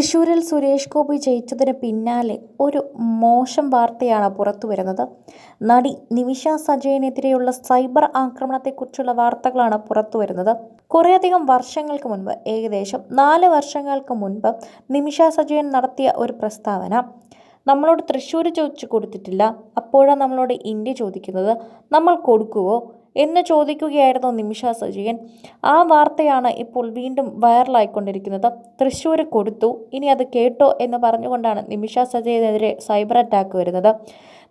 തൃശൂരിൽ സുരേഷ് ഗോപി ജയിച്ചതിന് പിന്നാലെ ഒരു മോശം വാർത്തയാണ് പുറത്തു വരുന്നത്. നടി നിമിഷ സജയനെതിരെയുള്ള സൈബർ ആക്രമണത്തെക്കുറിച്ചുള്ള വാർത്തകളാണ് പുറത്തു വരുന്നത്. കുറേയധികം വർഷങ്ങൾക്ക് മുൻപ് ഏകദേശം നാല് വർഷങ്ങൾക്ക് മുൻപ് നിമിഷ സജയൻ നടത്തിയ ഒരു പ്രസ്താവന. നമ്മളോട് തൃശ്ശൂർ ചോദിച്ചു കൊടുത്തിട്ടില്ല. അപ്പോഴാണ് നമ്മളോട് ഇന്ത്യ ചോദിക്കുന്നത്. നമ്മൾ കൊടുക്കുവോ? എന്ന് ചോദിക്കുകയായിരുന്നു നിമിഷ സജീവൻ ആ വാർത്തയാണ് ഇപ്പോൾ വീണ്ടും വൈറലായിക്കൊണ്ടിരിക്കുന്നത്. തൃശ്ശൂർ കൊടുത്തു. ഇനി അത് കേട്ടോ എന്ന് പറഞ്ഞുകൊണ്ടാണ് നിമിഷ സജയനെതിരെ സൈബർ അറ്റാക്ക് വരുന്നത്.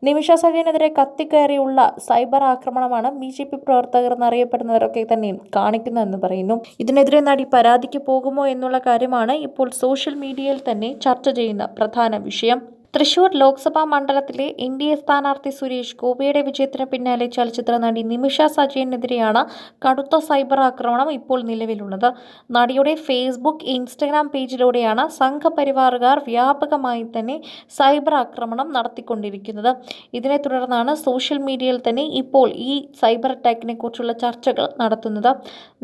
നിമിഷ സജയനെതിരെ കത്തിക്കയറിയുള്ള സൈബർ ആക്രമണമാണ് ബി ജെ പി പ്രവർത്തകർ എന്നറിയപ്പെടുന്നവരൊക്കെ തന്നെ കാണിക്കുന്നതെന്ന് പറയുന്നു. ഇതിനെതിരെ നടി പരാതിക്ക് പോകുമോ എന്നുള്ള കാര്യമാണ് ഇപ്പോൾ സോഷ്യൽ മീഡിയയിൽ തന്നെ ചർച്ച ചെയ്യുന്ന പ്രധാന വിഷയം. തൃശൂർ ലോക്സഭാ മണ്ഡലത്തിലെ എൻ ഡി എ സ്ഥാനാർത്ഥി സുരേഷ് ഗോപിയുടെ വിജയത്തിന് പിന്നാലെ ചലച്ചിത്ര നടി നിമിഷ സജയനെതിരെയാണ് കടുത്ത സൈബർ ആക്രമണം ഇപ്പോൾ നിലവിലുള്ളത്. നടിയുടെ ഫേസ്ബുക്ക് ഇൻസ്റ്റഗ്രാം പേജിലൂടെയാണ് സംഘപരിവാറുകാർ വ്യാപകമായി തന്നെ സൈബർ ആക്രമണം നടത്തിക്കൊണ്ടിരിക്കുന്നത്. ഇതിനെ തുടർന്നാണ് സോഷ്യൽ മീഡിയയിൽ തന്നെ ഇപ്പോൾ ഈ സൈബർ അറ്റാക്കിനെ കുറിച്ചുള്ള ചർച്ചകൾ നടത്തുന്നത്.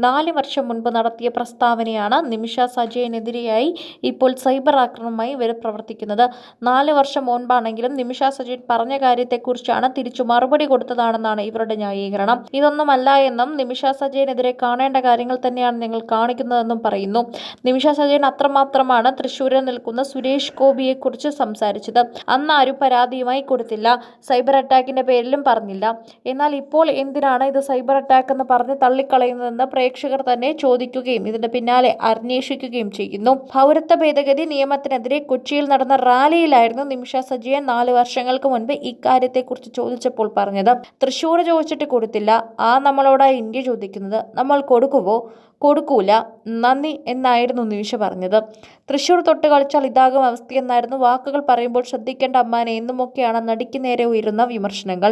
നാല് വർഷം മുൻപ് നടത്തിയ പ്രസ്താവനയാണ് നിമിഷ സജയനെതിരെയായി ഇപ്പോൾ സൈബർ ആക്രമണമായി ഇവർ പ്രവർത്തിക്കുന്നത്. നാല് വർഷം മുൻപാണെങ്കിലും നിമിഷ സജിൻ പറഞ്ഞ കാര്യത്തെക്കുറിച്ചാണ് തിരിച്ചു മറുപടി കൊടുത്തതാണെന്നാണ് ഇവരുടെ ന്യായീകരണം. ഇതൊന്നുമല്ല എന്നും നിമിഷ സജയനെതിരെ കാണേണ്ട കാര്യങ്ങൾ തന്നെയാണ് നിങ്ങൾ കാണിക്കുന്നതെന്നും പറയുന്നു. നിമിഷ സജയൻ അത്രമാത്രമാണ് തൃശ്ശൂരിൽ നിൽക്കുന്ന സുരേഷ് ഗോപിയെക്കുറിച്ച് സംസാരിച്ചത്. അന്ന് ആരും പരാതിയുമായി കൊടുത്തില്ല. സൈബർ അറ്റാക്കിന്റെ പേരിലും പറഞ്ഞില്ല. എന്നാൽ ഇപ്പോൾ എന്തിനാണ് ഇത് സൈബർ അറ്റാക്ക് എന്ന് പറഞ്ഞ് തള്ളിക്കളയുന്നതെന്ന് പ്രേക്ഷകർ തന്നെ ചോദിക്കുകയും ഇതിന്റെ പിന്നാലെ അന്വേഷിക്കുകയും ചെയ്യുന്നു. പൗരത്വ ഭേദഗതി നിയമത്തിനെതിരെ കൊച്ചിയിൽ നടന്ന റാലിയിലായിരുന്നു നിമിഷ സജിയെ നാല് വർഷങ്ങൾക്ക് മുൻപ് ഇക്കാര്യത്തെക്കുറിച്ച് ചോദിച്ചപ്പോൾ പറഞ്ഞത് തൃശ്ശൂർ ചോദിച്ചിട്ട് കൊടുത്തില്ല. ആ നമ്മളോട് ഇന്ത്യ ചോദിക്കുന്നത്. നമ്മൾ കൊടുക്കുമോ കൊടുക്കൂല. നന്ദി എന്നായിരുന്നു നിമിഷ പറഞ്ഞത്. തൃശ്ശൂർ തൊട്ട് കളിച്ചാൽ ഇതാകും അവസ്ഥയെന്നായിരുന്നു വാക്കുകൾ പറയുമ്പോൾ ശ്രദ്ധിക്കേണ്ട അമ്മാനെ. എന്നുമൊക്കെയാണ് നടിക്ക് നേരെ ഉയരുന്ന വിമർശനങ്ങൾ.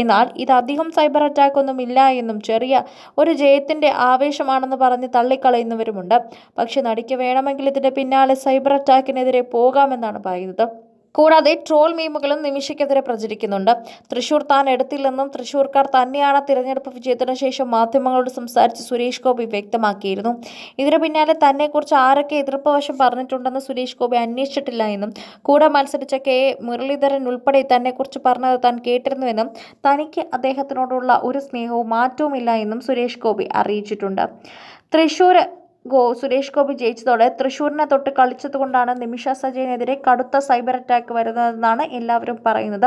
എന്നാൽ ഇത് അധികം സൈബർ അറ്റാക്ക് ഇല്ല എന്നും ചെറിയ ഒരു ജയത്തിന്റെ ആവേശമാണെന്ന് പറഞ്ഞ് തള്ളിക്കളയുന്നവരുമുണ്ട്. പക്ഷെ നടിക്ക് വേണമെങ്കിൽ ഇതിന്റെ പിന്നാലെ സൈബർ അറ്റാക്കിനെതിരെ പോകാമെന്നാണ് പറയുന്നത്. കൂടാതെ ട്രോൾ മീമുകളും നിമിഷയ്ക്കെതിരെ പ്രചരിക്കുന്നുണ്ട്. തൃശൂർ താൻ എടുത്തില്ലെന്നും തൃശൂർക്കാർ തന്നെയാണ് തിരഞ്ഞെടുപ്പ് വിജയത്തിന് ശേഷം മാധ്യമങ്ങളോട് സംസാരിച്ച് സുരേഷ് ഗോപി വ്യക്തമാക്കിയിരുന്നു. ഇതിനു പിന്നാലെ തന്നെക്കുറിച്ച് ആരൊക്കെ എതിർപ്പ് വശം പറഞ്ഞിട്ടുണ്ടെന്ന് സുരേഷ് ഗോപി അന്വേഷിച്ചിട്ടില്ല എന്നും കൂടെ മത്സരിച്ച കെ. മുരളീധരൻ ഉൾപ്പെടെ തന്നെക്കുറിച്ച് പറഞ്ഞത് താൻ കേട്ടിരുന്നുവെന്നും തനിക്ക് അദ്ദേഹത്തിനോടുള്ള ഒരു സ്നേഹവും മാറ്റവുമില്ല എന്നും സുരേഷ് ഗോപി അറിയിച്ചിട്ടുണ്ട്. തൃശൂർ ഗോ സുരേഷ് ഗോപി ജയിച്ചതോടെ തൃശ്ശൂരിനെ തൊട്ട് കളിച്ചതുകൊണ്ടാണ് നിമിഷ സജയനെതിരെ കടുത്ത സൈബർ അറ്റാക്ക് വരുന്നതെന്നാണ് എല്ലാവരും പറയുന്നത്.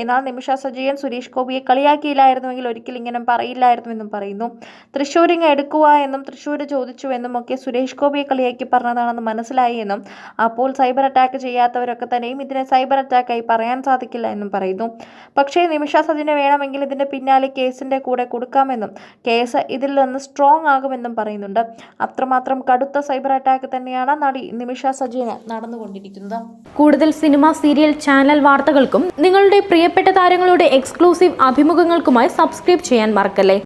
എന്നാൽ നിമിഷ സജയൻ സുരേഷ് ഗോപിയെ കളിയാക്കിയില്ലായിരുന്നുവെങ്കിൽ ഒരിക്കലും ഇങ്ങനെ പറയില്ലായിരുന്നുവെന്നും പറയുന്നു. തൃശ്ശൂരിങ്ങ് എടുക്കുക എന്നും തൃശ്ശൂർ ചോദിച്ചു എന്നും ഒക്കെ സുരേഷ് ഗോപിയെ കളിയാക്കി പറഞ്ഞതാണെന്ന് മനസ്സിലായി എന്നും അപ്പോൾ സൈബർ അറ്റാക്ക് ചെയ്യാത്തവരൊക്കെ തന്നെയും ഇതിനെ സൈബർ അറ്റാക്കായി പറയാൻ സാധിക്കില്ല എന്നും പറയുന്നു. പക്ഷേ നിമിഷ സജയന് വേണമെങ്കിൽ ഇതിന്റെ പിന്നാലെ കേസിന്റെ കൂടെ കൊടുക്കാമെന്നും കേസ് ഇതിൽ നിന്ന് സ്ട്രോങ് ആകുമെന്നും പറയുന്നുണ്ട്. അത്രമാത്രം കടുത്ത സൈബർ അറ്റാക്ക് തന്നെയാണ് നടി നിമിഷ സജീന നടന്നുകൊണ്ടിരിക്കുന്നത്. കൂടുതൽ സിനിമ സീരിയൽ ചാനൽ വാർത്തകൾക്കും നിങ്ങളുടെ പ്രിയപ്പെട്ട താരങ്ങളുടെ എക്സ്ക്ലൂസീവ് അഭിമുഖങ്ങൾക്കുമായി സബ്സ്ക്രൈബ് ചെയ്യാൻ മറക്കല്ലേ?